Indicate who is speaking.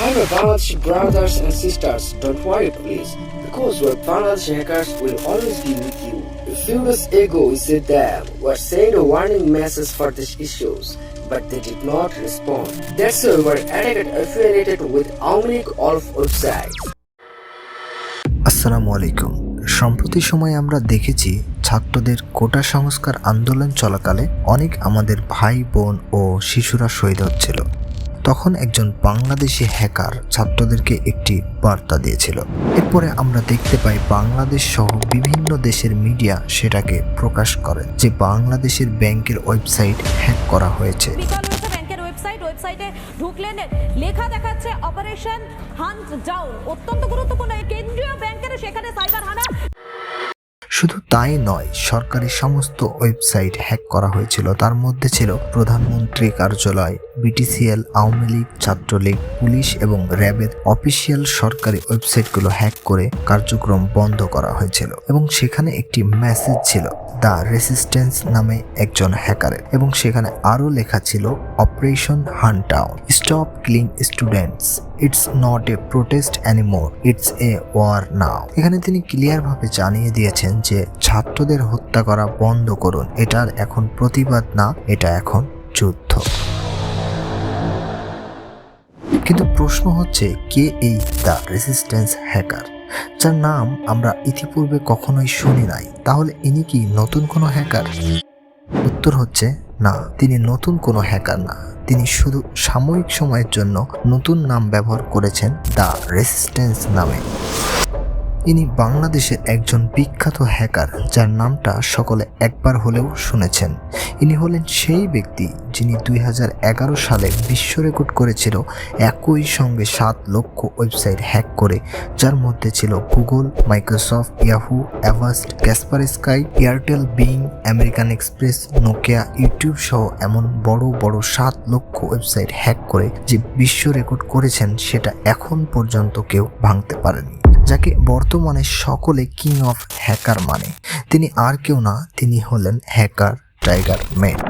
Speaker 1: Hi, my Bangladeshi brothers and sisters, don't worry please, because your Bangladeshi hackers will always be with you. A few days ago, we said them were sent a warning message for these issues, but they did not respond. That's why were attacked affiliated with Omnic Olf websites.
Speaker 2: আসসালামু আলাইকুম সম্প্রতি সময়ে আমরা দেখেছি ছাত্রদের কোটা সংস্কার আন্দোলন চলাকালে অনেক আমাদের ভাই বোন ও শিশুরা শহীদ হচ্ছিল তখন একজন বাংলাদেশি হ্যাকার ছাত্রদেরকে একটি বার্তা দিয়েছিল। এরপরে আমরা দেখতে পাই বাংলাদেশ সহ বিভিন্ন দেশের মিডিয়া সেটাকে প্রকাশ করে যে বাংলাদেশের ব্যাংকের ওয়েবসাইট হ্যাক করা হয়েছে।
Speaker 3: ওয়েবসাইট, ওয়েবসাইটে ঢুকলে লেখা দেখাচ্ছে অপারেশন হান্ট ডাউন। অত্যন্ত গুরুত্বপূর্ণ কেন্দ্রীয় ব্যাংকের সেখানে সাইবার হানা
Speaker 2: শুধু তাই নয়, সরকারি সমস্ত ওয়েবসাইট হ্যাক করা হয়েছিল। তার মধ্যে ছিল প্রধানমন্ত্রী কার্যালয়, বিটিসিএল, আওয়ামী লীগ, ছাত্রলীগ, পুলিশ এবং র্যাবের অফিসিয়াল সরকারি ওয়েবসাইটগুলো হ্যাক করে কার্যক্রম বন্ধ করা হয়েছিল এবং সেখানে একটি মেসেজ ছিল, দ্য রেসিস্ট্যান্স নামে একজন হ্যাকারের এবং সেখানে আরও লেখা ছিল, operation hunt down, stop killing students. It's not a protest anymore it's a war now এখানে তিনি ক্লিয়ার ভাবে জানিয়ে দিয়েছেন যে ছাত্রদের হত্যা করা বন্ধ করুন। এটার এখন প্রতিবাদ না, এটা এখন যুদ্ধ। কিন্তু প্রশ্ন হচ্ছে, কে এই দ্য রেসিস্ট্যান্স হ্যাকার? যার নাম আমরা ইতিপূর্বে কখনোই শুনি নাই। তাহলে ইনি কি নতুন কোনো হ্যাকার? উত্তর হচ্ছে না, তিনি নতুন কোনো হ্যাকার না। তিনি শুধু সাময়িক সময়ের জন্য নতুন নাম ব্যবহার করেছেন দ্য রেসিস্টেন্স নামে। ইনি বাংলাদেশের একজন বিখ্যাত হ্যাকার, যার নামটা সকলে একবার হলেও শুনেছেন। ইনি হলেন সেই ব্যক্তি যিনি দুই হাজার এগারো সালে বিশ্ব রেকর্ড করেছিল একই সঙ্গে সাত লক্ষ ওয়েবসাইট হ্যাক করে, যার মধ্যে ছিল Google, Microsoft, Yahoo, Avast, Kaspersky, Airtel Bing American Express, Nokia, YouTube সহ এমন বড় বড় সাত লক্ষ ওয়েবসাইট হ্যাক করে যে বিশ্ব রেকর্ড করেছেন সেটা এখন পর্যন্ত কেউ ভাঙতে পারেনি। যাকে বর্তমানে সকলে কিং অফ হ্যাকার মানে। তিনি আর কেউ না, তিনি হলেন হ্যাকার টাইগার মেট